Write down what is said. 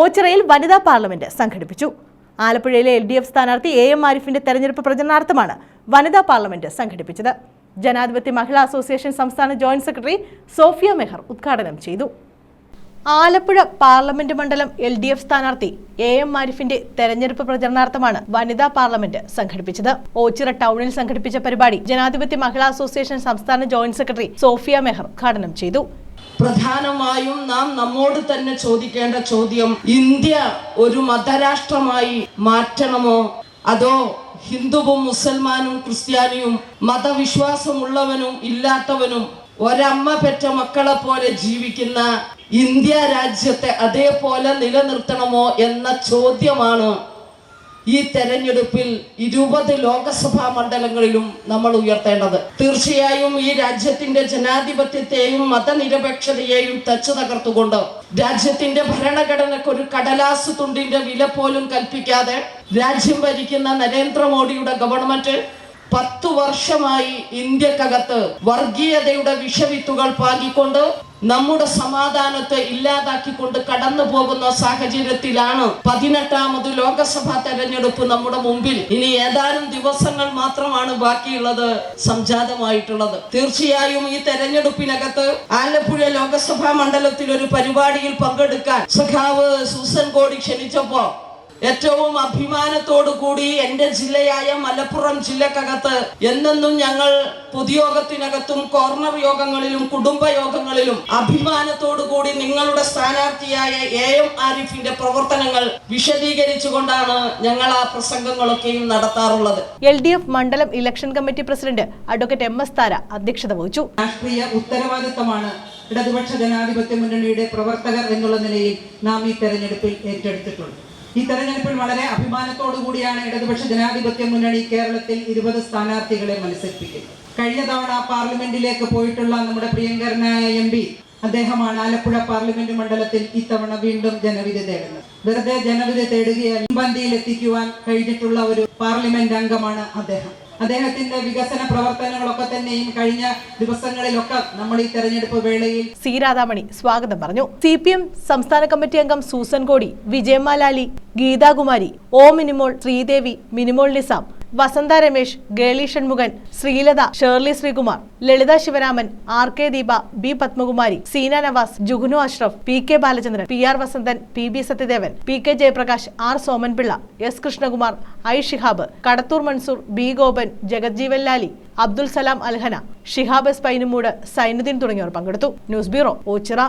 ഓച്ചിറയിൽ വനിതാ പാർലമെന്റ് സംഘടിപ്പിച്ചു. ആലപ്പുഴയിലെ എൽ ഡി എഫ് സ്ഥാനാർത്ഥി എ എം ആരിഫിന്റെ തെരഞ്ഞെടുപ്പ് പ്രചരണാർത്ഥമാണ് വനിതാ പാർലമെന്റ് സംഘടിപ്പിച്ചത്. ജനാധിപത്യ മഹിളാ അസോസിയേഷൻ സംസ്ഥാന ജോയിന്റ് സെക്രട്ടറി സോഫിയ മെഹർ ഉദ്ഘാടനം ചെയ്തു. ആലപ്പുഴ പാർലമെന്റ് മണ്ഡലം എൽ ഡി എഫ് സ്ഥാനാർത്ഥി എ എം ആരിഫിന്റെ തെരഞ്ഞെടുപ്പ് പ്രചരണാർത്ഥമാണ് വനിതാ പാർലമെന്റ് സംഘടിപ്പിച്ചത്. ഓച്ചിറ ടൗണിൽ സംഘടിപ്പിച്ച പരിപാടി ജനാധിപത്യ മഹിളാ അസോസിയേഷൻ സംസ്ഥാന ജോയിന്റ് സെക്രട്ടറി സോഫിയ മെഹർ ഉദ്ഘാടനം ചെയ്തു. പ്രധാനമായും നാം നമ്മോട് തന്നെ ചോദിക്കേണ്ട ചോദ്യം ഇന്ത്യ ഒരു മതരാഷ്ട്രമായി മാറ്റണമോ? അതോ ഹിന്ദുവും മുസൽമാനും ക്രിസ്ത്യാനിയും മതവിശ്വാസമുള്ളവനും ഇല്ലാത്തവനും ഒരമ്മ പെറ്റ മക്കളെ പോലെ ജീവിക്കുന്ന ഇന്ത്യ രാജ്യത്തെ അതേപോലെ നിലനിർത്തണമോ എന്ന ചോദ്യമാണ് ഈ തെരഞ്ഞെടുപ്പിൽ ഇരുപത് ലോകസഭാ മണ്ഡലങ്ങളിലും നമ്മൾ ഉയർത്തേണ്ടത്. തീർച്ചയായും ഈ രാജ്യത്തിന്റെ ജനാധിപത്യത്തെയും മതനിരപേക്ഷതയെയും തച്ചു തകർത്തുകൊണ്ട് രാജ്യത്തിന്റെ ഭരണഘടനയ്ക്ക് ഒരു കടലാസ് തുണ്ടിന്റെ വില പോലും കൽപ്പിക്കാതെ രാജ്യം ഭരിക്കുന്ന നരേന്ദ്രമോദിയുടെ ഗവൺമെന്റ് പത്തു വർഷമായി ഇന്ത്യക്കകത്ത് വർഗീയതയുടെ വിഷവിത്തുകൾ പാകിക്കൊണ്ട് നമ്മുടെ സമാധാനത്തെ ഇല്ലാതാക്കിക്കൊണ്ട് കടന്നു പോകുന്ന സാഹചര്യത്തിലാണ് പതിനെട്ടാമത് ലോകസഭാ തെരഞ്ഞെടുപ്പ് നമ്മുടെ മുമ്പിൽ. ഇനി ഏതാനും ദിവസങ്ങൾ മാത്രമാണ് ബാക്കിയുള്ളത് സംജാതമായിട്ടുള്ളത്. തീർച്ചയായും ഈ തെരഞ്ഞെടുപ്പിനകത്ത് ആലപ്പുഴ ലോകസഭാ മണ്ഡലത്തിൽ ഒരു പരിപാടിയിൽ പങ്കെടുക്കാൻ സഖാവ് സൂസൻ കോടി ക്ഷണിച്ചപ്പോ ഏറ്റവും അഭിമാനത്തോടു കൂടി എന്റെ ജില്ലയായ മലപ്പുറം ജില്ലക്കകത്ത് എന്നെന്നും ഞങ്ങൾ പൊതുയോഗത്തിനകത്തും കോർണർ യോഗങ്ങളിലും കുടുംബ യോഗങ്ങളിലും അഭിമാനത്തോടു കൂടി നിങ്ങളുടെ സ്ഥാനാർത്ഥിയായ എ എം ആരിഫിന്റെ പ്രവർത്തനങ്ങൾ വിശദീകരിച്ചുകൊണ്ടാണ് ഞങ്ങൾ ആ പ്രസംഗങ്ങളൊക്കെയും നടത്താറുള്ളത്. എൽ ഡി എഫ് മണ്ഡലം election committee president advocate M S Thara അധ്യക്ഷത വഹിച്ചു. രാഷ്ട്രീയ ഉത്തരവാദിത്തമാണ് ഇടതുപക്ഷ ജനാധിപത്യ മുന്നണിയുടെ പ്രവർത്തകർ എന്നുള്ള നിലയിൽ നാം ഈ തെരഞ്ഞെടുപ്പിൽ ഏറ്റെടുത്തിട്ടുള്ളത്. ഈ തെരഞ്ഞെടുപ്പിൽ വളരെ അഭിമാനത്തോടു കൂടിയാണ് ഇടതുപക്ഷ ജനാധിപത്യ മുന്നണി കേരളത്തിൽ ഇരുപത് സ്ഥാനാർത്ഥികളെ മത്സരിപ്പിക്കുന്നത്. കഴിഞ്ഞ തവണ പാർലമെന്റിലേക്ക് പോയിട്ടുള്ള നമ്മുടെ പ്രിയങ്കരനായ എം പി അദ്ദേഹമാണ് ആലപ്പുഴ പാർലമെന്റ് മണ്ഡലത്തിൽ ഇത്തവണ വീണ്ടും ജനവിധി തേടുന്നത്. വെറുതെ ജനവിധി തേടുകയാൽ മുൻപന്തിയിൽ എത്തിക്കുവാൻ കഴിഞ്ഞിട്ടുള്ള ഒരു പാർലമെന്റ് അംഗമാണ് അദ്ദേഹം. അദ്ദേഹത്തിന്റെ വികസന പ്രവർത്തനങ്ങളൊക്കെ തന്നെയും കഴിഞ്ഞ ദിവസങ്ങളിലൊക്കെ നമ്മൾ ഈ തെരഞ്ഞെടുപ്പ് വേളയിൽ സി രാധാമണി സ്വാഗതം പറഞ്ഞു. സി പി എം സംസ്ഥാന കമ്മിറ്റി അംഗം Susan Kodi വിജയമാലാലി Geethakumari O Minimol Sreedevi Minimol Nizam Vasantha Ramesh Geli Shanmukhan Sreelatha Shirley Sreekumar Lalitha Sivaraman R K Deepa B Padmakumari Seena Navas Jugunu Ashraf P K Balachandran P R Vasanthan P B Sathyadevan P K Jayaprakash R Somanpillai S Krishnakumar I Shihab Kadathur Mansoor B Gopan Jagajjeevan Lali Abdul Salam Alhana Shihab S Painumoodu Sainuddin തുടങ്ങിയവർ പങ്കെടുത്തു. News bureau Ochira.